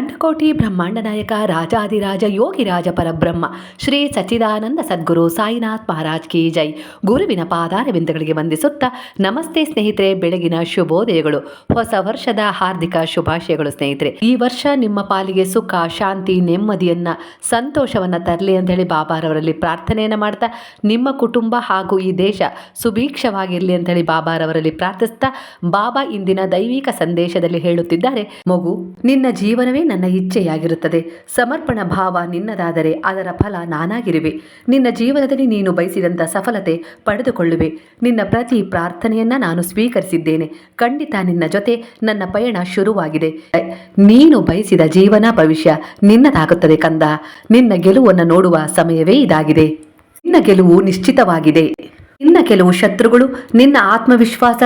ಅಖಂಡಕೋಟಿ ಬ್ರಹ್ಮಾಂಡ ನಾಯಕ ರಾಜಾದಿರಾಜ ಯೋಗಿರಾಜ ಪರಬ್ರಹ್ಮ, ಶ್ರೀ ಸಚ್ಚಿದಾನಂದ ಸದ್ಗುರು ಸಾಯಿನಾಥ್ ಮಹಾರಾಜ್ ಕಿ ಜೈ. ಗುರುವಿನ ಪಾದಾರವಿಂದಗಳಿಗೆ ವಂದಿಸುತ್ತಾ ನಮಸ್ತೆ ಸ್ನೇಹಿತರೆ, ಬೆಳಗಿನ ಶುಭೋದಯಗಳು. ಹೊಸ ವರ್ಷದ ಹಾರ್ದಿಕ ಶುಭಾಶಯಗಳು ಸ್ನೇಹಿತರೆ. ಈ ವರ್ಷ ನಿಮ್ಮ ಪಾಲಿಗೆ ಸುಖ, ಶಾಂತಿ, ನೆಮ್ಮದಿಯನ್ನ, ಸಂತೋಷವನ್ನ ತರಲಿ ಅಂತ ಹೇಳಿ ಬಾಬಾರವರಲ್ಲಿ ಪ್ರಾರ್ಥನೆಯನ್ನ ಮಾಡ್ತಾ, ನಿಮ್ಮ ಕುಟುಂಬ ಹಾಗೂ ಈ ದೇಶ ಸುಭೀಕ್ಷವಾಗಿರಲಿ ಅಂತ ಹೇಳಿ ಬಾಬಾರವರಲ್ಲಿ ಪ್ರಾರ್ಥಿಸ್ತಾ, ಬಾಬಾ ಇಂದಿನ ದೈವಿಕ ಸಂದೇಶದಲ್ಲಿ ಹೇಳುತ್ತಿದ್ದಾರೆ. ಮಗು, ನಿನ್ನ ಜೀವನವೇ ನನ್ನ ಇಚ್ಛೆಯಾಗಿರುತ್ತದೆ. ಸಮರ್ಪಣ ಭಾವ ನಿನ್ನದಾದರೆ ಅದರ ಫಲ ನಾನಾಗಿರುವೆ. ನಿನ್ನ ಜೀವನದಲ್ಲಿ ನೀನು ಬಯಸಿದಂಥ ಸಫಲತೆ ಪಡೆದುಕೊಳ್ಳುವೆ. ನಿನ್ನ ಪ್ರತಿ ಪ್ರಾರ್ಥನೆಯನ್ನ ನಾನು ಸ್ವೀಕರಿಸಿದ್ದೇನೆ. ಖಂಡಿತ ನಿನ್ನ ಜೊತೆ ನನ್ನ ಪಯಣ ಶುರುವಾಗಿದೆ. ನೀನು ಬಯಸಿದ ಜೀವನ ಭವಿಷ್ಯ ನಿನ್ನದಾಗುತ್ತದೆ ಕಂದ. ನಿನ್ನ ಗೆಲುವನ್ನು ನೋಡುವ ಸಮಯವೇ ಇದಾಗಿದೆ. ನಿನ್ನ ಗೆಲುವು ನಿಶ್ಚಿತವಾಗಿದೆ. ನಿನ್ನ ಕೆಲವು ಶತ್ರುಗಳು ನಿನ್ನ ಆತ್ಮವಿಶ್ವಾಸ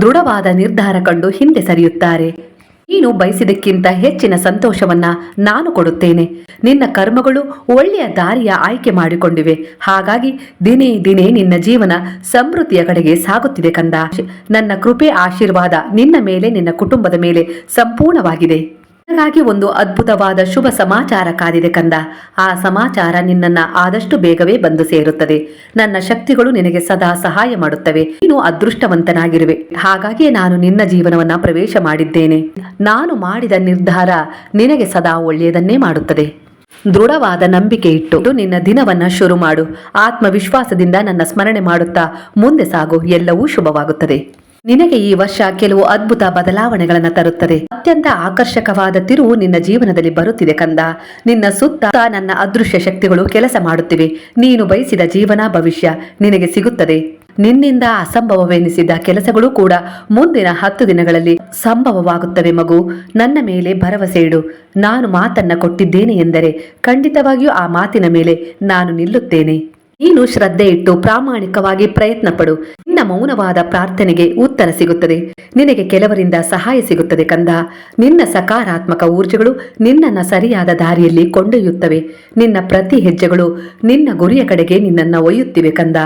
ದೃಢವಾದ ನಿರ್ಧಾರ ಕಂಡು ಹಿಂದೆ ಸರಿಯುತ್ತಾರೆ. ನೀನು ಬಯಸಿದಕ್ಕಿಂತ ಹೆಚ್ಚಿನ ಸಂತೋಷವನ್ನ ನಾನು ಕೊಡುತ್ತೇನೆ. ನಿನ್ನ ಕರ್ಮಗಳು ಒಳ್ಳೆಯ ದಾರಿಯ ಆಯ್ಕೆ ಮಾಡಿಕೊಂಡಿವೆ. ಹಾಗಾಗಿ ದಿನೇ ದಿನೇ ನಿನ್ನ ಜೀವನ ಸಮೃದ್ಧಿಯ ಕಡೆಗೆ ಸಾಗುತ್ತಿದೆ ಕಂದ. ನನ್ನ ಕೃಪೆ ಆಶೀರ್ವಾದ ನಿನ್ನ ಮೇಲೆ, ನಿನ್ನ ಕುಟುಂಬದ ಮೇಲೆ ಸಂಪೂರ್ಣವಾಗಿದೆ. ನಿನಗಾಗಿ ಒಂದು ಅದ್ಭುತವಾದ ಶುಭ ಸಮಾಚಾರ ಕಾದಿದೆ ಕಂದ. ಆ ಸಮಾಚಾರ ನಿನ್ನನ್ನ ಆದಷ್ಟು ಬೇಗವೇ ಬಂದು ಸೇರುತ್ತದೆ. ನನ್ನ ಶಕ್ತಿಗಳು ನಿನಗೆ ಸದಾ ಸಹಾಯ ಮಾಡುತ್ತವೆ. ನೀನು ಅದೃಷ್ಟವಂತನಾಗಿರುವೆ. ಹಾಗಾಗಿ ನಾನು ನಿನ್ನ ಜೀವನವನ್ನ ಪ್ರವೇಶ ಮಾಡಿದ್ದೇನೆ. ನಾನು ಮಾಡಿದ ನಿರ್ಧಾರ ನಿನಗೆ ಸದಾ ಒಳ್ಳೆಯದನ್ನೇ ಮಾಡುತ್ತದೆ. ದೃಢವಾದ ನಂಬಿಕೆ ಇಟ್ಟು ನಿನ್ನ ದಿನವನ್ನ ಶುರು ಮಾಡು. ಆತ್ಮವಿಶ್ವಾಸದಿಂದ ನನ್ನ ಸ್ಮರಣೆ ಮಾಡುತ್ತಾ ಮುಂದೆ ಸಾಗು. ಎಲ್ಲವೂ ಶುಭವಾಗುತ್ತದೆ. ನಿನಗೆ ಈ ವರ್ಷ ಕೆಲವು ಅದ್ಭುತ ಬದಲಾವಣೆಗಳನ್ನು ತರುತ್ತದೆ. ಅತ್ಯಂತ ಆಕರ್ಷಕವಾದ ತಿರುವು ನಿನ್ನ ಜೀವನದಲ್ಲಿ ಬರುತ್ತಿದೆ ಕಂದ. ನಿನ್ನ ಸುತ್ತ ನನ್ನ ಅದೃಶ್ಯ ಶಕ್ತಿಗಳು ಕೆಲಸ ಮಾಡುತ್ತಿವೆ. ನೀನು ಬಯಸಿದ ಜೀವನ ಭವಿಷ್ಯ ನಿನಗೆ ಸಿಗುತ್ತದೆ. ನಿನ್ನಿಂದ ಅಸಂಭವವೆನಿಸಿದ ಕೆಲಸಗಳು ಕೂಡ ಮುಂದಿನ ಹತ್ತು ದಿನಗಳಲ್ಲಿ ಸಂಭವವಾಗುತ್ತವೆ ಮಗು. ನನ್ನ ಮೇಲೆ ಭರವಸೆ ಇಡು. ನಾನು ಮಾತನ್ನ ಕೊಟ್ಟಿದ್ದೇನೆ ಎಂದರೆ ಖಂಡಿತವಾಗಿಯೂ ಆ ಮಾತಿನ ಮೇಲೆ ನಾನು ನಿಲ್ಲುತ್ತೇನೆ. ನೀನು ಶ್ರದ್ಧೆ ಇಟ್ಟು ಪ್ರಾಮಾಣಿಕವಾಗಿ ಪ್ರಯತ್ನ ಪಡು ನಿನ್ನ ಮೌನವಾದ ಪ್ರಾರ್ಥನೆಗೆ ಉತ್ತರ ಸಿಗುತ್ತದೆ. ನಿನಗೆ ಕೆಲವರಿಂದ ಸಹಾಯ ಸಿಗುತ್ತದೆ ಕಂದ. ನಿನ್ನ ಸಕಾರಾತ್ಮಕ ಊರ್ಜೆಗಳು ನಿನ್ನನ್ನ ಸರಿಯಾದ ದಾರಿಯಲ್ಲಿ ಕೊಂಡೊಯ್ಯುತ್ತವೆ. ನಿನ್ನ ಪ್ರತಿ ಹೆಜ್ಜೆಗಳು ನಿನ್ನ ಗುರಿಯ ಕಡೆಗೆ ನಿನ್ನನ್ನ ಒಯ್ಯುತ್ತಿವೆ ಕಂದ.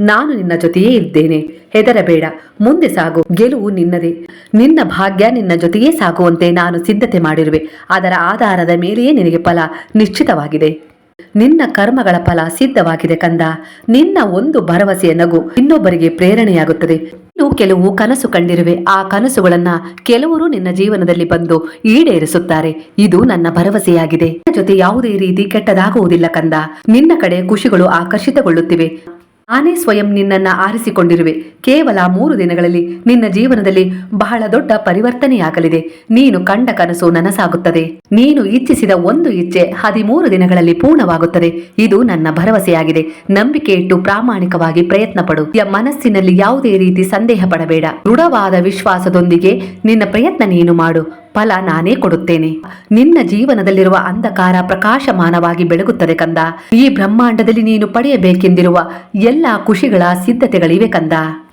ನಾನು ನಿನ್ನ ಜೊತೆಯೇ ಇದ್ದೇನೆ. ಹೆದರಬೇಡ. ಮುಂದೆ ಸಾಗು. ಗೆಲುವು ನಿನ್ನದೇ. ನಿನ್ನ ಭಾಗ್ಯ ನಿನ್ನ ಜೊತೆಯೇ ಸಾಗುವಂತೆ ನಾನು ಸಿದ್ಧತೆ ಮಾಡಿರುವೆ. ಅದರ ಆಧಾರದ ಮೇಲೆಯೇ ನಿನಗೆ ಫಲ ನಿಶ್ಚಿತವಾಗಿದೆ. ನಿನ್ನ ಕರ್ಮಗಳ ಫಲ ಸಿದ್ಧವಾಗಿದೆ ಕಂದ. ನಿನ್ನ ಒಂದು ಭರವಸೆಯ ನಗು ಇನ್ನೊಬ್ಬರಿಗೆ ಪ್ರೇರಣೆಯಾಗುತ್ತದೆ. ಇನ್ನು ಕೆಲವು ಕನಸು ಕಂಡಿರುವೆ. ಆ ಕನಸುಗಳನ್ನ ಕೆಲವರು ನಿನ್ನ ಜೀವನದಲ್ಲಿ ಬಂದು ಈಡೇರಿಸುತ್ತಾರೆ. ಇದು ನನ್ನ ಭರವಸೆಯಾಗಿದೆ. ನಿನ್ನ ಜೊತೆ ಯಾವುದೇ ರೀತಿ ಕೆಟ್ಟದಾಗುವುದಿಲ್ಲ ಕಂದ. ನಿನ್ನ ಕಡೆ ಖುಷಿಗಳು ಆಕರ್ಷಿತಗೊಳ್ಳುತ್ತಿವೆ. ನಾನೇ ಸ್ವಯಂ ನಿನ್ನನ್ನ ಆರಿಸಿಕೊಂಡಿರುವೆ. ಕೇವಲ ಮೂರು ದಿನಗಳಲ್ಲಿ ನಿನ್ನ ಜೀವನದಲ್ಲಿ ಬಹಳ ದೊಡ್ಡ ಪರಿವರ್ತನೆಯಾಗಲಿದೆ. ನೀನು ಕಂಡ ಕನಸು ನನಸಾಗುತ್ತದೆ. ನೀನು ಇಚ್ಛಿಸಿದ ಒಂದು ಇಚ್ಛೆ ಹದಿಮೂರು ದಿನಗಳಲ್ಲಿ ಪೂರ್ಣವಾಗುತ್ತದೆ. ಇದು ನನ್ನ ಭರವಸೆಯಾಗಿದೆ. ನಂಬಿಕೆ ಇಟ್ಟು ಪ್ರಾಮಾಣಿಕವಾಗಿ ಪ್ರಯತ್ನ ಪಡು ಮನಸ್ಸಿನಲ್ಲಿ ಯಾವುದೇ ರೀತಿ ಸಂದೇಹ ಪಡಬೇಡ. ದೃಢವಾದ ವಿಶ್ವಾಸದೊಂದಿಗೆ ನಿನ್ನ ಪ್ರಯತ್ನ ನೀನು ಮಾಡು. ಫಲ ನಾನೇ ಕೊಡುತ್ತೇನೆ. ನಿನ್ನ ಜೀವನದಲ್ಲಿರುವ ಅಂಧಕಾರ ಪ್ರಕಾಶಮಾನವಾಗಿ ಬೆಳಗುತ್ತದೆ ಕಂದ. ಈ ಬ್ರಹ್ಮಾಂಡದಲ್ಲಿ ನೀನು ಪಡೆಯಬೇಕೆಂದಿರುವ ಎಲ್ಲ ಖುಷಿಗಳ ಸಿದ್ಧತೆಗಳಿವೆ ಕಂದ.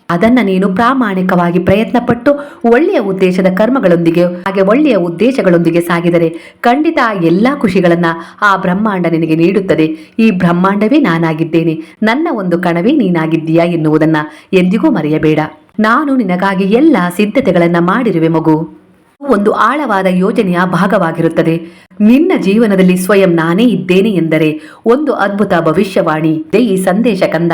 ಅದನ್ನ ನೀನು ಪ್ರಾಮಾಣಿಕವಾಗಿ ಪ್ರಯತ್ನ ಪಟ್ಟು ಒಳ್ಳೆಯ ಉದ್ದೇಶದ ಕರ್ಮಗಳೊಂದಿಗೆ, ಹಾಗೆ ಒಳ್ಳೆಯ ಉದ್ದೇಶಗಳೊಂದಿಗೆ ಸಾಗಿದರೆ ಖಂಡಿತ ಆ ಎಲ್ಲಾ ಖುಷಿಗಳನ್ನ ಆ ಬ್ರಹ್ಮಾಂಡ ನಿನಗೆ ನೀಡುತ್ತದೆ. ಈ ಬ್ರಹ್ಮಾಂಡವೇ ನಾನಾಗಿದ್ದೇನೆ. ನನ್ನ ಒಂದು ಕಣವೇ ನೀನಾಗಿದ್ದೀಯಾ ಎನ್ನುವುದನ್ನ ಎಂದಿಗೂ ಮರೆಯಬೇಡ. ನಾನು ನಿನಗಾಗಿ ಎಲ್ಲ ಸಿದ್ಧತೆಗಳನ್ನ ಮಾಡಿರುವೆ ಮಗು. ಒಂದು ಆಳವಾದ ಯೋಜನೆಯ ಭಾಗವಾಗಿರುತ್ತದೆ. ನಿನ್ನ ಜೀವನದಲ್ಲಿ ಸ್ವಯಂ ನಾನೇ ಇದ್ದೇನೆ ಎಂದರೆ ಒಂದು ಅದ್ಭುತ ಭವಿಷ್ಯವಾಣಿ. ಇದೆ ಈ ಸಂದೇಶ ಕಂದ,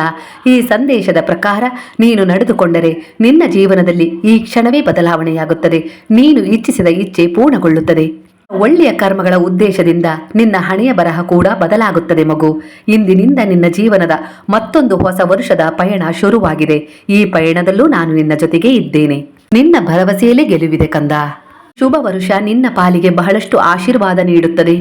ಈ ಸಂದೇಶದ ಪ್ರಕಾರ ನೀನು ನಡೆದುಕೊಂಡರೆ ನಿನ್ನ ಜೀವನದಲ್ಲಿ ಈ ಕ್ಷಣವೇ ಬದಲಾವಣೆಯಾಗುತ್ತದೆ. ನೀನು ಇಚ್ಛಿಸಿದ ಇಚ್ಛೆ ಪೂರ್ಣಗೊಳ್ಳುತ್ತದೆ. ಒಳ್ಳೆಯ ಕರ್ಮಗಳ ಉದ್ದೇಶದಿಂದ ನಿನ್ನ ಹಣೆಯ ಬರಹ ಕೂಡ ಬದಲಾಗುತ್ತದೆ ಮಗು. ಇಂದಿನಿಂದ ನಿನ್ನ ಜೀವನದ ಮತ್ತೊಂದು ಹೊಸ ವರ್ಷದ ಪಯಣ ಶುರುವಾಗಿದೆ. ಈ ಪಯಣದಲ್ಲೂ ನಾನು ನಿನ್ನ ಜೊತೆಗೆ ಇದ್ದೇನೆ. ನಿನ್ನ ಭರವಸೆಯಲ್ಲೇ ಗೆಲುವಿದೆ ಕಂದ. ಶುಭ ವರುಷ, ನಿನ್ನ ಪಾಲಿಗೆ ಬಹಳಷ್ಟು ಆಶೀರ್ವಾದ ನೀಡುತ್ತದೆ.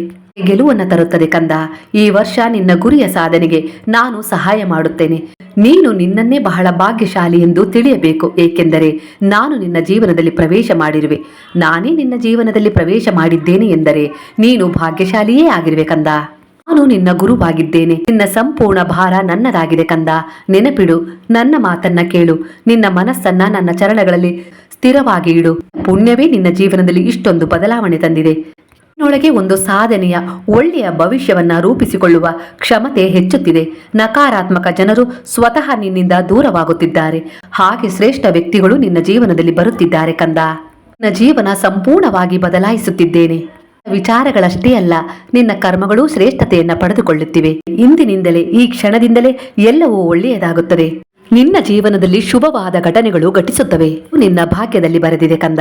ಗೆಲುವನ್ನು ತರುತ್ತದೆ ಕಂದ. ಈ ವರ್ಷ ನಿನ್ನ ಗುರಿಯ ಸಾಧನೆಗೆ ನಾನು ಸಹಾಯ ಮಾಡುತ್ತೇನೆ. ನೀನು ನಿನ್ನನ್ನೇ ಬಹಳ ಭಾಗ್ಯಶಾಲಿ ಎಂದು ತಿಳಿಯಬೇಕು, ಏಕೆಂದರೆ ನಾನು ನಿನ್ನ ಜೀವನದಲ್ಲಿ ಪ್ರವೇಶ ಮಾಡಿರುವೆ. ನಾನೇ ನಿನ್ನ ಜೀವನದಲ್ಲಿ ಪ್ರವೇಶ ಮಾಡಿದ್ದೇನೆ ಎಂದರೆ ನೀನು ಭಾಗ್ಯಶಾಲಿಯೇ ಆಗಿರುವೆ ಕಂದ. ನಾನು ನಿನ್ನ ಗುರುವಾಗಿದ್ದೇನೆ. ನಿನ್ನ ಸಂಪೂರ್ಣ ಭಾರ ನನ್ನದಾಗಿದೆ ಕಂದ. ನೆನಪಿಡು, ನನ್ನ ಮಾತನ್ನ ಕೇಳು. ನಿನ್ನ ಮನಸ್ಸನ್ನ ನನ್ನ ಚರಣಗಳಲ್ಲಿ ಸ್ಥಿರವಾಗಿ ಇಡು. ಪುಣ್ಯವೇ ನಿನ್ನ ಜೀವನದಲ್ಲಿ ಇಷ್ಟೊಂದು ಬದಲಾವಣೆ ತಂದಿದೆ. ನಿನ್ನೊಳಗೆ ಒಂದು ಸಾಧನೆಯ, ಒಳ್ಳೆಯ ಭವಿಷ್ಯವನ್ನ ರೂಪಿಸಿಕೊಳ್ಳುವ ಕ್ಷಮತೆ ಹೆಚ್ಚುತ್ತಿದೆ. ನಕಾರಾತ್ಮಕ ಜನರು ಸ್ವತಃ ನಿನ್ನಿಂದ ದೂರವಾಗುತ್ತಿದ್ದಾರೆ. ಹಾಗೆ ಶ್ರೇಷ್ಠ ವ್ಯಕ್ತಿಗಳು ನಿನ್ನ ಜೀವನದಲ್ಲಿ ಬರುತ್ತಿದ್ದಾರೆ ಕಂದ. ನಿನ್ನ ಜೀವನ ಸಂಪೂರ್ಣವಾಗಿ ಬದಲಾಯಿಸುತ್ತಿದ್ದೇನೆ. ವಿಚಾರಗಳಷ್ಟೇ ಅಲ್ಲ, ನಿನ್ನ ಕರ್ಮಗಳು ಶ್ರೇಷ್ಠತೆಯನ್ನ ಪಡೆದುಕೊಳ್ಳುತ್ತಿವೆ. ಇಂದಿನಿಂದಲೇ, ಈ ಕ್ಷಣದಿಂದಲೇ ಎಲ್ಲವೂ ಒಳ್ಳೆಯದಾಗುತ್ತದೆ. ನಿನ್ನ ಜೀವನದಲ್ಲಿ ಶುಭವಾದ ಘಟನೆಗಳು ಘಟಿಸುತ್ತವೆ. ನಿನ್ನ ಭಾಗ್ಯದಲ್ಲಿ ಬರೆದಿದೆ ಕಂದ.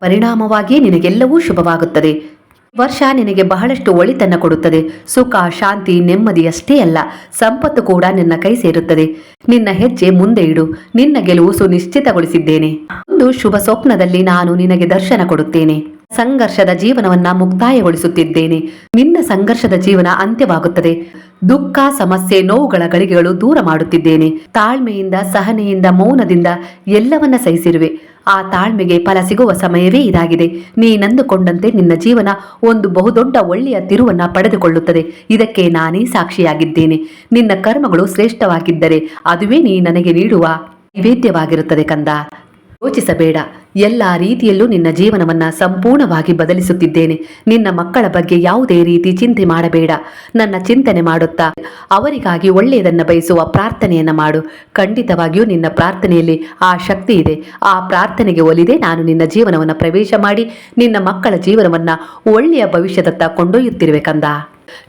ಪರಿಣಾಮವಾಗಿ ನಿನಗೆಲ್ಲವೂ ಶುಭವಾಗುತ್ತದೆ. ವರ್ಷ ನಿನಗೆ ಬಹಳಷ್ಟು ಒಳಿತನ್ನ ಕೊಡುತ್ತದೆ. ಸುಖ, ಶಾಂತಿ ನೆಮ್ಮದಿಯಷ್ಟೇ ಅಲ್ಲ, ಸಂಪತ್ತು ಕೂಡ ನಿನ್ನ ಕೈ ಸೇರುತ್ತದೆ. ನಿನ್ನ ಹೆಜ್ಜೆ ಮುಂದೆ ಇಡು. ನಿನ್ನ ಗೆಲುವು ಸುನಿಶ್ಚಿತಗೊಳಿಸಿದ್ದೇನೆ. ಒಂದು ಶುಭ ಸ್ವಪ್ನದಲ್ಲಿ ನಾನು ನಿನಗೆ ದರ್ಶನ ಕೊಡುತ್ತೇನೆ. ಸಂಘರ್ಷದ ಜೀವನವನ್ನ ಮುಕ್ತಾಯಗೊಳಿಸುತ್ತಿದ್ದೇನೆ. ನಿನ್ನ ಸಂಘರ್ಷದ ಜೀವನ ಅಂತ್ಯವಾಗುತ್ತದೆ. ದುಃಖ, ಸಮಸ್ಯೆ, ನೋವುಗಳ ಗಳಿಗೆಗಳು ದೂರ ಮಾಡುತ್ತಿದ್ದೇನೆ. ತಾಳ್ಮೆಯಿಂದ, ಸಹನೆಯಿಂದ, ಮೌನದಿಂದ ಎಲ್ಲವನ್ನ ಸಹಿಸಿರುವೆ. ಆ ತಾಳ್ಮೆಗೆ ಫಲ ಸಿಗುವ ಸಮಯವೇ ಇದಾಗಿದೆ. ನೀನಂದುಕೊಂಡಂತೆ ನಿನ್ನ ಜೀವನ ಒಂದು ಬಹುದೊಡ್ಡ ಒಳ್ಳೆಯ ತಿರುವನ್ನ ಪಡೆದುಕೊಳ್ಳುತ್ತದೆ. ಇದಕ್ಕೆ ನಾನೇ ಸಾಕ್ಷಿಯಾಗಿದ್ದೇನೆ. ನಿನ್ನ ಕರ್ಮಗಳು ಶ್ರೇಷ್ಠವಾಗಿದ್ದರೆ ಅದುವೇ ನೀ ನನಗೆ ನೀಡುವ ನೈವೇದ್ಯವಾಗಿರುತ್ತದೆ ಕಂದ. ಯೋಚಿಸಬೇಡ. ಎಲ್ಲ ರೀತಿಯಲ್ಲೂ ನಿನ್ನ ಜೀವನವನ್ನ ಸಂಪೂರ್ಣವಾಗಿ ಬದಲಿಸುತ್ತಿದ್ದೇನೆ. ನಿನ್ನ ಮಕ್ಕಳ ಬಗ್ಗೆ ಯಾವುದೇ ರೀತಿ ಚಿಂತೆ ಮಾಡಬೇಡ. ನನ್ನ ಚಿಂತನೆ ಮಾಡುತ್ತಾ, ಅವರಿಗಾಗಿ ಒಳ್ಳೆಯದನ್ನ ಬಯಸುವ ಪ್ರಾರ್ಥನೆಯನ್ನ ಮಾಡು. ಖಂಡಿತವಾಗಿಯೂ ನಿನ್ನ ಪ್ರಾರ್ಥನೆಯಲ್ಲಿ ಆ ಶಕ್ತಿ ಇದೆ. ಆ ಪ್ರಾರ್ಥನೆಗೆ ಒಲಿದೆ ನಾನು ನಿನ್ನ ಜೀವನವನ್ನು ಪ್ರವೇಶ ಮಾಡಿ, ನಿನ್ನ ಮಕ್ಕಳ ಜೀವನವನ್ನ ಒಳ್ಳೆಯ ಭವಿಷ್ಯದತ್ತ ಕೊಂಡೊಯ್ಯುತ್ತಿರುವೆ ಕಂದ.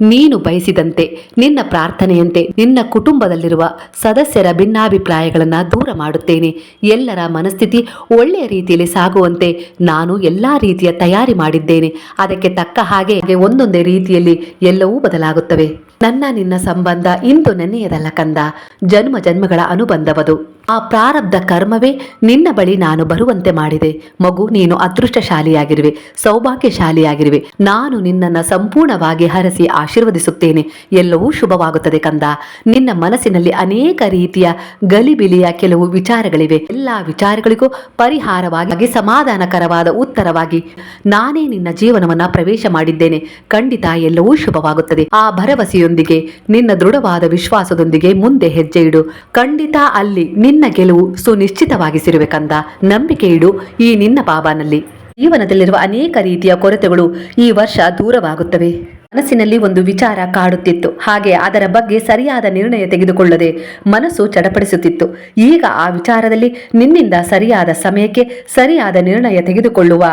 ನೀನು ಬಯಸಿದಂತೆ, ನಿನ್ನ ಪ್ರಾರ್ಥನೆಯಂತೆ, ನಿನ್ನ ಕುಟುಂಬದಲ್ಲಿರುವ ಸದಸ್ಯರ ಭಿನ್ನಾಭಿಪ್ರಾಯಗಳನ್ನು ದೂರ ಮಾಡುತ್ತೇನೆ. ಎಲ್ಲರ ಮನಸ್ಥಿತಿ ಒಳ್ಳೆಯ ರೀತಿಯಲ್ಲಿ ಸಾಗುವಂತೆ ನಾನು ಎಲ್ಲಾ ರೀತಿಯ ತಯಾರಿ ಮಾಡಿದ್ದೇನೆ. ಅದಕ್ಕೆ ತಕ್ಕ ಹಾಗೆ ಒಂದೊಂದೇ ರೀತಿಯಲ್ಲಿ ಎಲ್ಲವೂ ಬದಲಾಗುತ್ತವೆ. ನನ್ನ ನಿನ್ನ ಸಂಬಂಧ ಇಂದು ನೆನೆಯದಲ್ಲ ಕಂದ. ಜನ್ಮ ಜನ್ಮಗಳ ಅನುಬಂಧವದು. ಆ ಪ್ರಾರಬ್ಧ ಕರ್ಮವೇ ನಿನ್ನ ಬಳಿ ನಾನು ಬರುವಂತೆ ಮಾಡಿದೆ. ಮಗು, ನೀನು ಅದೃಷ್ಟಶಾಲಿಯಾಗಿರುವೆ, ಸೌಭಾಗ್ಯಶಾಲಿಯಾಗಿರುವೆ. ನಾನು ನಿನ್ನನ್ನು ಸಂಪೂರ್ಣವಾಗಿ ಹರಸಿ ಆಶೀರ್ವದಿಸುತ್ತೇನೆ. ಎಲ್ಲವೂ ಶುಭವಾಗುತ್ತದೆ ಕಂದ. ನಿನ್ನ ಮನಸ್ಸಿನಲ್ಲಿ ಅನೇಕ ರೀತಿಯ ಗಲಿಬಿಲಿಯ ಕೆಲವು ವಿಚಾರಗಳಿವೆ. ಎಲ್ಲ ವಿಚಾರಗಳಿಗೂ ಪರಿಹಾರವಾಗಿ ಸಮಾಧಾನಕರವಾದ ಉತ್ತರವಾಗಿ ನಾನೇ ನಿನ್ನ ಜೀವನವನ್ನ ಪ್ರವೇಶ ಮಾಡಿದ್ದೇನೆ. ಖಂಡಿತ ಎಲ್ಲವೂ ಶುಭವಾಗುತ್ತದೆ. ಆ ಭರವಸೆಯೊಂದಿಗೆ, ನಿನ್ನ ದೃಢವಾದ ವಿಶ್ವಾಸದೊಂದಿಗೆ ಮುಂದೆ ಹೆಜ್ಜೆ ಇಡು. ಖಂಡಿತ ಅಲ್ಲಿ ನಿನ್ನ ಗೆಲುವು ಸುನಿಶ್ಚಿತವಾಗಿಸಿರುವೆ ಕಂದ ನಂಬಿಕೆ ಇಡು ಈ ನಿನ್ನ ಬಾಬಾನಲ್ಲಿ. ಜೀವನದಲ್ಲಿರುವ ಅನೇಕ ರೀತಿಯ ಕೊರತೆಗಳು ಈ ವರ್ಷ ದೂರವಾಗುತ್ತವೆ. ಮನಸ್ಸಿನಲ್ಲಿ ಒಂದು ವಿಚಾರ ಕಾಡುತ್ತಿತ್ತು. ಹಾಗೆ ಅದರ ಬಗ್ಗೆ ಸರಿಯಾದ ನಿರ್ಣಯ ತೆಗೆದುಕೊಳ್ಳದೆ ಮನಸ್ಸು ಚಡಪಡಿಸುತ್ತಿತ್ತು. ಈಗ ಆ ವಿಚಾರದಲ್ಲಿ ನಿನ್ನಿಂದ ಸರಿಯಾದ ಸಮಯಕ್ಕೆ ಸರಿಯಾದ ನಿರ್ಣಯ ತೆಗೆದುಕೊಳ್ಳುವ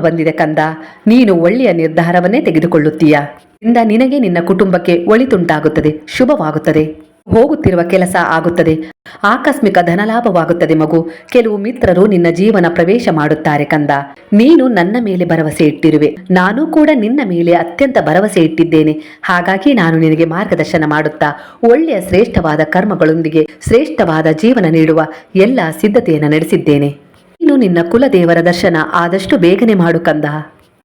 ಬಂದಿದೆ ಕಂದ. ನೀನು ಒಳ್ಳೆಯ ನಿರ್ಧಾರವನ್ನೇ ತೆಗೆದುಕೊಳ್ಳುತ್ತೀಯ. ಇಂದ ನಿನಗೆ ನಿನ್ನ ಕುಟುಂಬಕ್ಕೆ ಒಳಿತುಂಟಾಗುತ್ತದೆ. ಶುಭವಾಗುತ್ತದೆ. ಹೋಗುತ್ತಿರುವ ಕೆಲಸ ಆಗುತ್ತದೆ. ಆಕಸ್ಮಿಕ ಧನಲಾಭವಾಗುತ್ತದೆ ಮಗು. ಕೆಲವು ಮಿತ್ರರು ನಿನ್ನ ಜೀವನ ಪ್ರವೇಶ ಮಾಡುತ್ತಾರೆ ಕಂದ. ನೀನು ನನ್ನ ಮೇಲೆ ಭರವಸೆ ಇಟ್ಟಿರುವೆ. ನಾನು ಕೂಡ ನಿನ್ನ ಮೇಲೆ ಅತ್ಯಂತ ಭರವಸೆ ಇಟ್ಟಿದ್ದೇನೆ. ಹಾಗಾಗಿ ನಾನು ನಿನಗೆ ಮಾರ್ಗದರ್ಶನ ಮಾಡುತ್ತಾ, ಒಳ್ಳೆಯ ಶ್ರೇಷ್ಠವಾದ ಕರ್ಮಗಳೊಂದಿಗೆ ಶ್ರೇಷ್ಠವಾದ ಜೀವನ ನೀಡುವ ಎಲ್ಲ ಸಿದ್ಧತೆಯನ್ನು ನಡೆಸಿದ್ದೇನೆ. ನೀನು ನಿನ್ನ ಕುಲದೇವರ ದರ್ಶನ ಆದಷ್ಟು ಬೇಗನೆ ಮಾಡು ಕಂದ.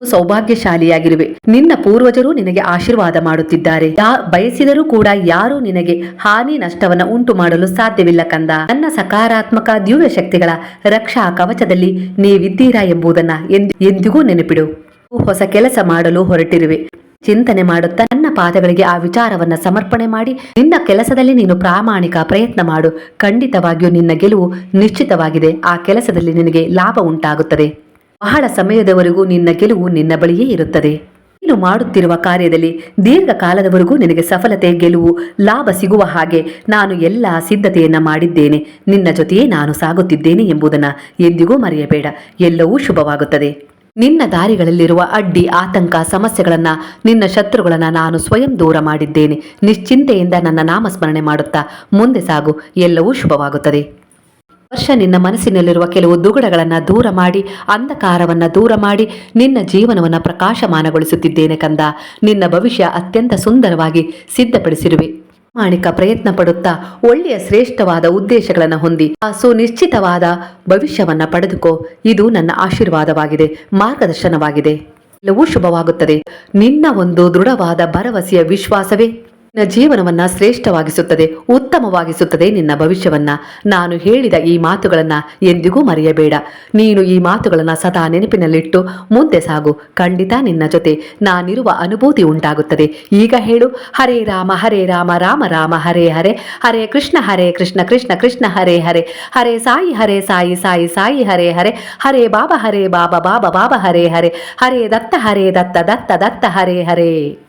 ಸೌಭಾಗ್ಯಶಾಲಿಯಾಗಿರುವೆ. ನಿನ್ನ ಪೂರ್ವಜರು ನಿನಗೆ ಆಶೀರ್ವಾದ ಮಾಡುತ್ತಿದ್ದಾರೆ. ಯಾ ಬಯಸಿದರೂ ಕೂಡ ಯಾರೂ ನಿನಗೆ ಹಾನಿ ನಷ್ಟವನ್ನು ಉಂಟು ಮಾಡಲು ಸಾಧ್ಯವಿಲ್ಲ ಕಂದ. ನನ್ನ ಸಕಾರಾತ್ಮಕ ದಿವ್ಯ ಶಕ್ತಿಗಳ ರಕ್ಷಾ ಕವಚದಲ್ಲಿ ನೀವಿದ್ದೀರಾ ಎಂಬುದನ್ನ ಎಂದ್- ಎಂದಿಗೂ ನೆನಪಿಡು. ಹೊಸ ಕೆಲಸ ಮಾಡಲು ಹೊರಟಿರುವೆ. ಚಿಂತನೆ ಮಾಡುತ್ತಾ ನನ್ನ ಪಾದಗಳಿಗೆ ಆ ವಿಚಾರವನ್ನ ಸಮರ್ಪಣೆ ಮಾಡಿ ನಿನ್ನ ಕೆಲಸದಲ್ಲಿ ನೀನು ಪ್ರಾಮಾಣಿಕ ಪ್ರಯತ್ನ ಮಾಡು. ಖಂಡಿತವಾಗಿಯೂ ನಿನ್ನ ಗೆಲುವು ನಿಶ್ಚಿತವಾಗಿದೆ. ಆ ಕೆಲಸದಲ್ಲಿ ನಿನಗೆ ಲಾಭ ಉಂಟಾಗುತ್ತದೆ. ಬಹಳ ಸಮಯದವರೆಗೂ ನಿನ್ನ ಗೆಲುವು ನಿನ್ನ ಬಳಿಯೇ ಇರುತ್ತದೆ. ನೀನು ಮಾಡುತ್ತಿರುವ ಕಾರ್ಯದಲ್ಲಿ ದೀರ್ಘಕಾಲದವರೆಗೂ ನಿನಗೆ ಸಫಲತೆ, ಗೆಲುವು, ಲಾಭ ಸಿಗುವ ಹಾಗೆ ನಾನು ಎಲ್ಲ ಸಿದ್ಧತೆಯನ್ನ ಮಾಡಿದ್ದೇನೆ. ನಿನ್ನ ಜೊತೆಯೇ ನಾನು ಸಾಗುತ್ತಿದ್ದೇನೆ ಎಂಬುದನ್ನು ಎಂದಿಗೂ ಮರೆಯಬೇಡ. ಎಲ್ಲವೂ ಶುಭವಾಗುತ್ತದೆ. ನಿನ್ನ ದಾರಿಗಳಲ್ಲಿರುವ ಅಡ್ಡಿ, ಆತಂಕ, ಸಮಸ್ಯೆಗಳನ್ನು ನಿನ್ನ ಶತ್ರುಗಳನ್ನು ನಾನು ಸ್ವಯಂ ದೂರ ಮಾಡಿದ್ದೇನೆ. ನಿಶ್ಚಿಂತೆಯಿಂದ ನನ್ನ ನಾಮಸ್ಮರಣೆ ಮಾಡುತ್ತಾ ಮುಂದೆ ಸಾಗು. ಎಲ್ಲವೂ ಶುಭವಾಗುತ್ತದೆ. ವರ್ಷ ನಿನ್ನ ಮನಸ್ಸಿನಲ್ಲಿರುವ ಕೆಲವು ದುಗುಡಗಳನ್ನು ದೂರ ಮಾಡಿ, ಅಂಧಕಾರವನ್ನು ದೂರ ಮಾಡಿ ನಿನ್ನ ಜೀವನವನ್ನ ಪ್ರಕಾಶಮಾನಗೊಳಿಸುತ್ತಿದ್ದೇನೆ ಕಂದ. ನಿನ್ನ ಭವಿಷ್ಯ ಅತ್ಯಂತ ಸುಂದರವಾಗಿ ಸಿದ್ಧಪಡಿಸಿರುವೆ. ಪ್ರಾಮಾಣಿಕ ಪ್ರಯತ್ನ ಪಡುತ್ತಾ ಒಳ್ಳೆಯ ಶ್ರೇಷ್ಠವಾದ ಉದ್ದೇಶಗಳನ್ನು ಹೊಂದಿ, ಆ ಸುನಿಶ್ಚಿತವಾದ ಭವಿಷ್ಯವನ್ನ ಪಡೆದುಕೋ. ಇದು ನನ್ನ ಆಶೀರ್ವಾದವಾಗಿದೆ, ಮಾರ್ಗದರ್ಶನವಾಗಿದೆ. ಎಲ್ಲವೂ ಶುಭವಾಗುತ್ತದೆ. ನಿನ್ನ ಒಂದು ದೃಢವಾದ ಭರವಸೆಯ ವಿಶ್ವಾಸವೇ. ನಿನ್ನ ಜೀವನವನ್ನ ಶ್ರೇಷ್ಠವಾಗಿಸುತ್ತದೆ, ಉತ್ತಮವಾಗಿಸುತ್ತದೆ ನಿನ್ನ ಭವಿಷ್ಯವನ್ನ. ನಾನು ಹೇಳಿದ ಈ ಮಾತುಗಳನ್ನ ಎಂದಿಗೂ ಮರೆಯಬೇಡ. ನೀನು ಈ ಮಾತುಗಳನ್ನ ಸದಾ ನೆನಪಿನಲ್ಲಿಟ್ಟು ಮುಂದೆ ಸಾಗು. ಖಂಡಿತ ನಿನ್ನ ಜೊತೆ ನಾನಿರುವ ಅನುಭೂತಿ ಉಂಟಾಗುತ್ತದೆ. ಈಗ ಹೇಳು, ಹರೇ ರಾಮ ಹರೇ ರಾಮ ರಾಮ ರಾಮ, ಹರೇ ಹರೇ. ಹರೇ ಕೃಷ್ಣ ಹರೇ ಕೃಷ್ಣ ಕೃಷ್ಣ ಕೃಷ್ಣ, ಹರೇ ಹರೇ. ಹರೇ ಸಾಯಿ ಹರೇ ಸಾಯಿ ಸಾಯಿ ಸಾಯಿ, ಹರೇ ಹರೇ. ಹರೇ ಬಾಬಾ ಹರೇ ಬಾಬಾ ಬಾಬಾ ಬಾಬಾ, ಹರೇ ಹರೇ. ಹರೇ ದತ್ತ ಹರೇ ದತ್ತ ದತ್ತ ದತ್ತ, ಹರೇ ಹರೇ.